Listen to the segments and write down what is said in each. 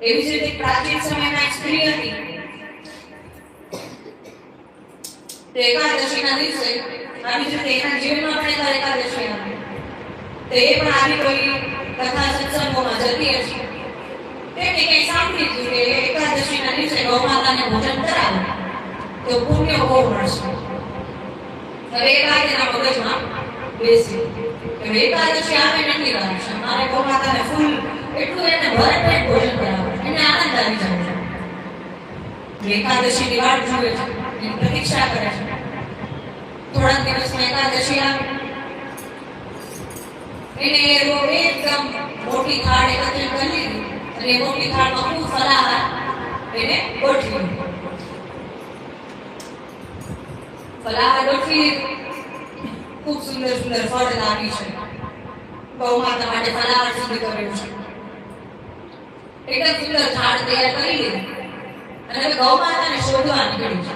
એવી જ રીતે પ્રાચીન સમયમાં સ્ત્રી હતી. તે એકાદશીના દિવસે આવી જ રીતે એના જીવનમાં પણ એક એકાદશી હતી તો પણ આવી કોઈ કથા સત્સંગોમાં જતી હશે તેને કંઈ હતું કે એકાદશીના દિવસે ગૌમાતા માતાને ભોજન કરાવો, તો પુણ્ય બહુ મળશે. હવે એ વાત એના મગજમાં એકાદશી આવે નથી વાર મારે ગૌમાતાને એટલું એને ભરપેટ ભોજન કરાવવું એને આનંદ આવી જાય છે. એની પ્રતીક્ષા કરે છે. થોડા દિવસમાં એકાદશી આવે. એને રો એકદમ મોટી થાળ એકત્રિત કરી અને એ મોટી થાળમાં ખૂબ ફલાહાર એને ગોઠવી. ફલાહાર ગોઠવી. ખૂબ સુંદર સુંદર ફળ લાવી છે. ગૌ માતા માટે ફલાહાર સુધી કરેલું છે. એકદમ સુંદર ઝાડ તૈયાર કરી લીધું અને હવે ગૌ માતાને શોધવા નીકળ્યું છે.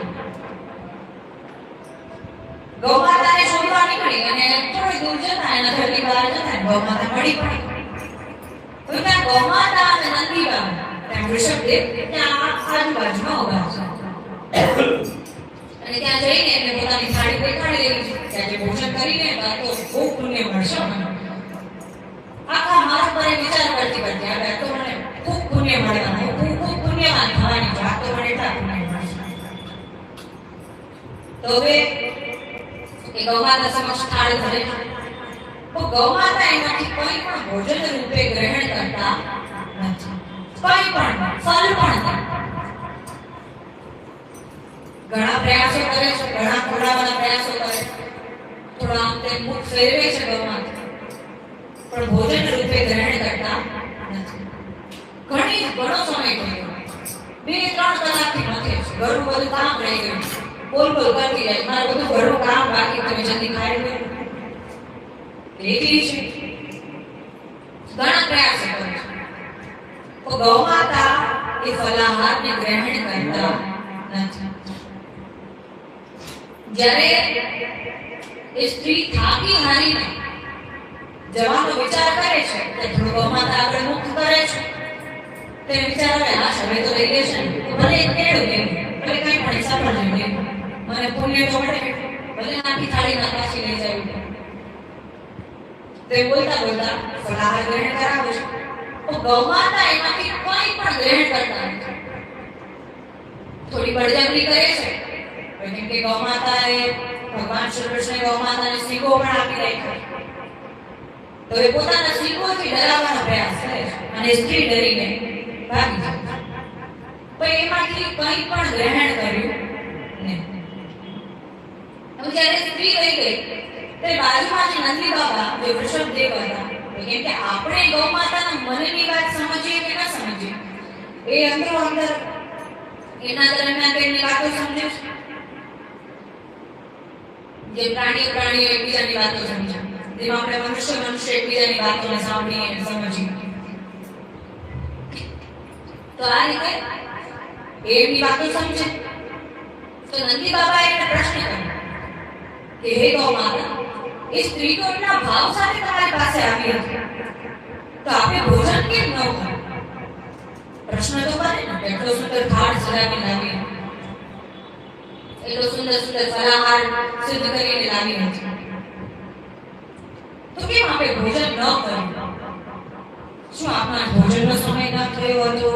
ગૌ માતાને શોધવા નીકળી અને થોડી દૂર જતા એના ઘરની બહાર જતા ગૌ માતા મળી પડી. અને ત્યાં જઈને પોતાની થાળી દેખાડી લેવી છે. ત્યાં જે કરીને તો બહુ પુણ્ય મળશે. આખા માર્ગ પર વિચાર કરતી કરતી આ તો મને ખૂબ પુણ્ય મળવાનું હું ખૂબ પુણ્યવાન થવાની આ તો મને તો હવે એ ગૌમાતા સમક્ષ થાળ ધરે. તો ગૌમાતા એમાંથી કોઈ પણ ભોજન રૂપે ગ્રહણ કરતા નથી. કોઈ પણ, ફળ પણ ઘણા પ્રયાસો કરે છે, ઘણા ખોરાવાના પ્રયાસો કરે છે. થોડા અંતે મુખ ફેરવે છે ગૌમાતા. પણ ભોજન રૂપે ગ્રહણ કરતા ઘણી ઘણો સમય થઈ ગયો બે, ત્રણ કલાકથી નથી. ઘરનું બધું કામ રહી ગયું. બોલ બોલ, કરતી રહી. મારે બધું ઘરનું કામ બાકી તમે જલ્દી ખાઈ લો એકલી છે. ઘણા પ્રયાસ તો ગૌ માતા એ ફલાહારને ગ્રહણ કરતા નથી. જ્યારે એ સ્ત્રી થાકી હારીને જવાનો વિચાર કરે છે કે થોડું ગૌ માતા આગળ મુક્ત કરે છે તે વિચાર આવે આ હવે તો લઈ લેશે ભલે કેળું લે ભલે કંઈ પણ સફળ નહીં મને પુણ્ય તો મળે, ભલે થાળી ના પાછી લઈ જાય તે બોલતા બોલતા સલાહ ગ્રહણ કરાવે છે. તો ગૌ માતા એમાંથી કંઈ પણ ગ્રહણ કરતા નથી. થોડી બળજબરી કરે છે. પણ કેમ કે ગૌ એ ભગવાન શ્રી કૃષ્ણ ગૌ માતાને શીખો પણ આપી રાખ્યા. તો એ પોતાના શીખોથી ડરાવવાનો પ્રયાસ કરે છે અને સ્ત્રી ડરીને ભાગી જાય પણ કંઈ પણ ગ્રહણ કર્યું નહીં. જ્યારે સ્ત્રી ગઈ તે બાજુમાં જે નંદી બાબા જે વૃષભદેવ હતા. કે આપણે ગૌ માતાના મનની વાત સમજીએ કે ન સમજીએ? એ અંદરો અંદર, એના દરમિયાન તેમની વાતો સમજે જે પ્રાણીઓ પ્રાણીઓ એકબીજાની વાતો સમજે. જેમાં આપણે મનુષ્ય મનુષ્ય એકબીજાની વાતોને સાંભળીએ સમજીએ. તો આ રીતે એ એમની વાતો સમજે. તો નંદી બાબાએ એને પ્રશ્ન કર્યો કે, હે ગૌ માતા એ સ્ત્રી તો એટલા ભાવ સાથે તમારી પાસે આવી હતી તો આપણે ભોજન કેમ ન કર્યું પ્રશ્ન તો બને ને એટલો સુંદર થાળ સજાવી લાવી એટલો સુંદર સુંદર ફલાહાર સિદ્ધ કરીને લાવી નથી તો કેમ આપણે ભોજન ન કર્યું? શું આપણા ભોજનનો સમય ન થયો હતો?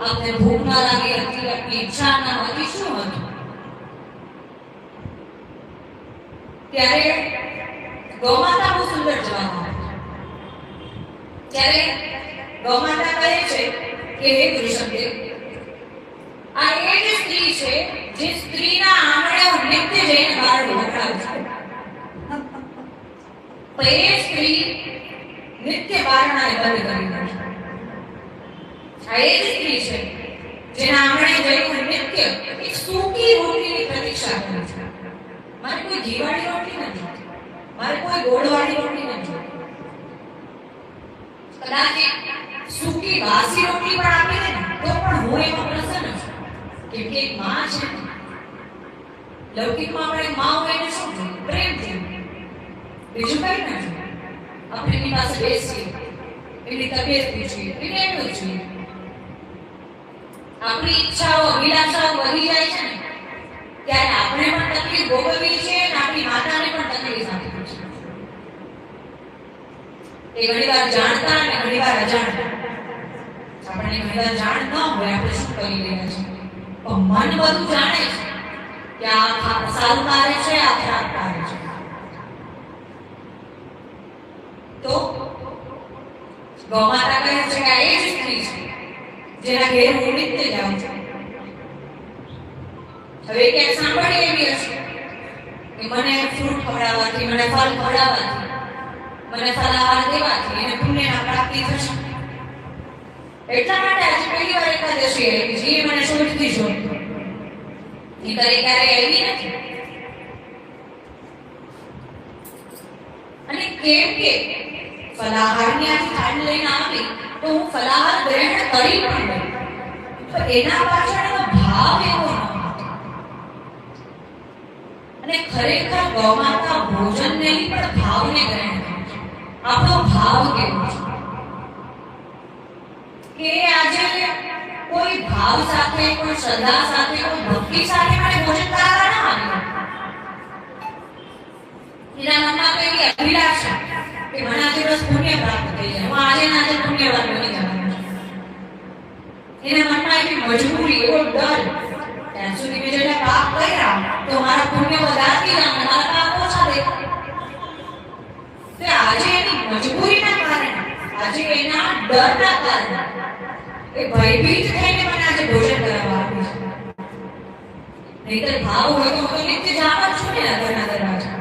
આપને ભૂખ ના લાગી આપની ઈચ્છા ના હતી શું હતું? ત્યારે ગૌમાતા બહુ સુંદર જવાબ આપે ત્યારે ગૌમાતા કહે છે કે, હે વૃષભદેવ આ એ જ સ્ત્રી છે, જે સ્ત્રીના આંગણે હું નિત્ય જઈને બહાર વખણાવું છું. તો એ સ્ત્રી નિત્ય બારણાને બંધ કરી છે. એ સ્ત્રી છે. જેના આંગણે જઈને નિત્ય એક સૂકી રોટલીની પ્રતીક્ષા કરે છે. મારે કોઈ ઘીવાળી રોટલી નથી મારે કોઈ ગોળવાળી રોટલી નથી કદાચ સૂકી વાસી રોટલી પણ આપી દે તો પણ હું એમાં પ્રસન્ન છું. કેમ કે એક માં છે. લૌકિકમાં આપણે માં હોય એને શું જોઈએ? પ્રેમ જોઈએ બીજું કઈ નથી. આપણે એની પાસે બેસીએ. એની તબિયત પૂછીએ એને એટલું જોઈએ આપણી ઈચ્છાઓ અભિલાષાઓ વધી જાય છે ને, ત્યારે આપણે પણ તકલીફ ભોગવવી છે અને આપણી માતાને પણ તકલીફ આપવી છે. એ ઘણીવાર જાણતા અને ઘણીવાર અજાણતા. આપણને ઘણીવાર જાણ ન હોય, આપણે શું કરી રહ્યા છીએ? પણ મન બધું જાણે છે કે આ સારું કાર્ય છે, આ ખરાબ કાર્ય છે. તો ગૌમાતા કહે છે કે આ એ જ સ્ત્રી છે. જેના ઘેર હું નિત્ય જાઉં છું. હવે ક્યાંક સાંભળી એવી હશે કે મને ફ્રૂટ ખવડાવવાથી, મને ફળ ખવડાવવાથી, મને ફલાહાર દેવાથી એને પુણ્યના પ્રાપ્તિ થશે. એટલા માટે આજે પહેલી વાર એકાદશી આવી મને શોધતી શોધતી એ કરે ક્યારે આવી નથી? અને કેમ કે ફલાહારની આખી થાળી લઈને આવી તો હું ફલાહાર ગ્રહણ કરી પણ નહીં. તો એના પાછળનો ભાવ એવો ન હતો. અને ખરેખર ગૌમાતા ભોજન નહીં પણ ભાવને ગ્રહણ આપણો ભાવ કેવો છે? કે આજે કોઈ ભાવ સાથે, કોઈ શ્રદ્ધા સાથે, કોઈ ભક્તિ સાથે મને ભોજન કરાવવા ના આવ્યું? એના મનમાં કોઈ અભિલાષા? કે આજે બસ પુણ્ય પ્રાપ્ત થઈ જાય. હું આજે ને આજે પુણ્યવાન બની જવાનું એના મનમાં એવી મજબૂરી, એવો ડર. ત્યાં સુધી મેં જેટલા પાપ કર્યા, તો મારા પુણ્ય વધારતી જાય મારા પાપ ઓછા દેખાય આજે એની મજબૂરીના કારણે, આજે એના ડરના કારણે, એ ભયભીત થઈને મને આજે ભોજન કરાવવા આવ્યું છે. નહીતર ભાવ હોય તો હું તો નિત્ય જામ જ છું ને ઘરના દરવાજા.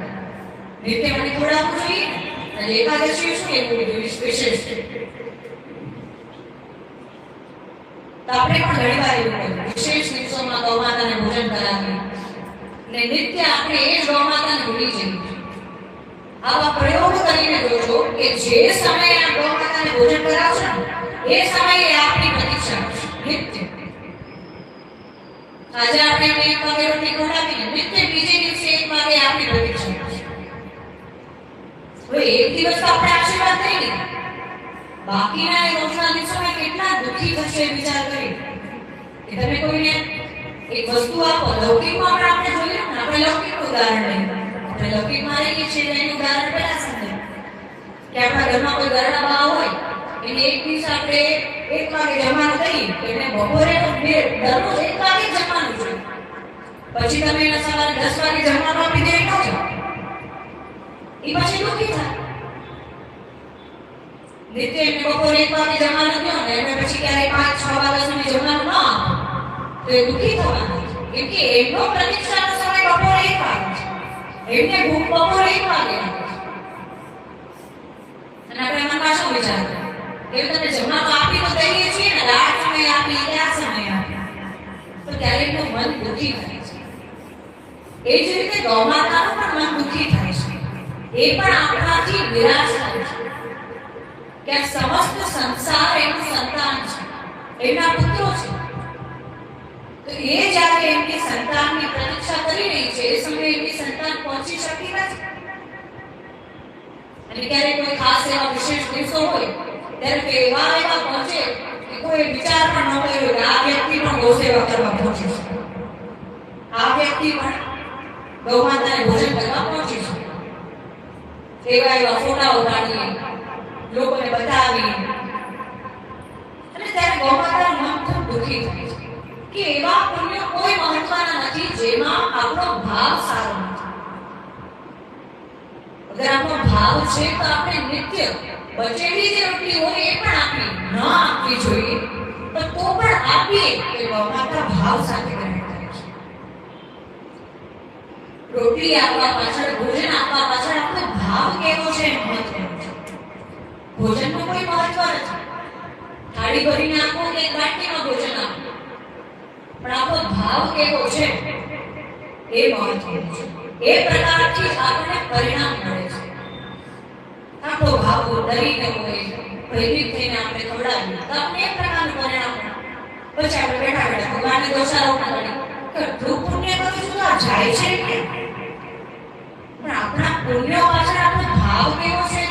નિત્ય મને ખવડાવવું જોઈએ ને. અને એકાદશી શું એવું બધું વિશેષ છે. તો આપણે પણ એવું કરીએ વિશેષ દિવસોમાં ગૌમાતાને ભોજન કરાવીએ નિત્ય આપણે એ જ પ્રયોગ કરીને જોજો કે જે સમયે ગૌમાતાને ભોજન કરાવશો એ સમયે આપણી પ્રતીક્ષા નિત્ય. આજે આપણે એમને એક વાગે રોટલી ખવડાવીને નિત્ય બીજે દિવસે એક વાગે આપણી પ્રતીક્ષા હવે એક દિવસ તો આપણે આશીર્વાદ લીધા બાકીના એ રોજના દિવસોમાં કેટલા દુઃખી થશે વિચાર કરી. કે તમે કોઈને એક વસ્તુ આપો, લૌકિકમાં પણ આપણે જોઈએ ને, આપણે લૌકિક ઉદાહરણ લઈએ. આપણે લૌકિકમાં રહીએ છીએ એનું ઉદાહરણ પહેલા સમજે કે આપણા ઘરમાં કોઈ ઘરના બા હોય, એને એક દિવસ આપણે એક વાગે જમવાનું દઈએ તો એને બપોરે દરરોજ એક વાગે જમવાનું છે પછી તમે એને સવારે દસ વાગે જમવાનું આપી દે ન એ પછી દુઃખી થાય નિત્ય એમને બપોરે એક વાગે જમવાનું કહો ને એમને પછી ક્યારેય પાંચ, છ વાગ્યા સુધી જમવાનું ન આપો તો એ દુઃખી થવાનું. કેમ કે એમનો પ્રતિક્ષાનો સમય બપોરે એક વાગે છે. એમને ભૂખ બપોરે એક વાગે અને આપણે મનમાં શું વિચાર? કે જમવા તો આપી તો દઈએ છીએ ને, રાત સમય આપી કે આ સમય આપી? તો ત્યારે એમનું મન દુઃખી થાય છે. એ જ રીતે ગૌમાતાનું પણ મન દુઃખી થાય એ પણ આપણાથી નિરાશ થાય છે કે આ સમસ્ત સંસાર એનું સંતાન છે એમના પુત્રો છે તો એ જ્યારે એમની સંતાનની પ્રતીક્ષા કરી રહી છે એ સમયે એમની સંતાન પહોંચી શકતી નથી અને ક્યારે કોઈ ખાસ એવા વિશેષ દિવસો હોય ત્યારે તો એવા એવા પહોંચે કે કોઈ વિચાર પણ ન કર્યો કે આ વ્યક્તિ પણ ગૌ સેવા કરવા પહોંચી છે આ વ્યક્તિ પણ ગૌ માતાને ભોજન કરવા પહોંચી છે એવા એવા ફોટાઓ પાડીએ લોકોને બતાવીએ. અને ત્યારે ગૌ મન ખૂબ દુઃખી થાય છે કે એવા પુણ્ય કોઈ મહત્વના નથી જેમાં આપણો ભાવ સારો નથી. અગર આપણો ભાવ છે તો આપણે નિત્ય બચેલી જે રોટલી હોય એ પણ આપી ન આપવી જોઈએ. તો પણ આપીએ કે માતા ભાવ સાથે ગ્રહણ કરે છે રોટલી આપવા પાછળ, ભોજન આપવા પાછળ આપણો ભાવ કેવો છે મહત્વનું છે? કોઈ મહત્વ નથી. થાળી ભરીને આપો કે એક વાટકીમાં ભોજન આપો? પણ આપણો ભાવ કેવો છે? એ મહત્વનું એ પ્રકારથી આપણને પરિણામ મળે છે. આપણો ભાવ ડરીને હોય. ભયભીત થઈને આપણે ખવડાવીએ. તો આપણે એક પ્રકારનું પરિણામ પછી આપણે બેઠા બેઠા ભગવાનને દોષારોપણ કરી કેટલું પુણ્ય કરું છું તો જાય છે કે પણ આપણા પુણ્ય પાછળ આપણો ભાવ કેવો છે?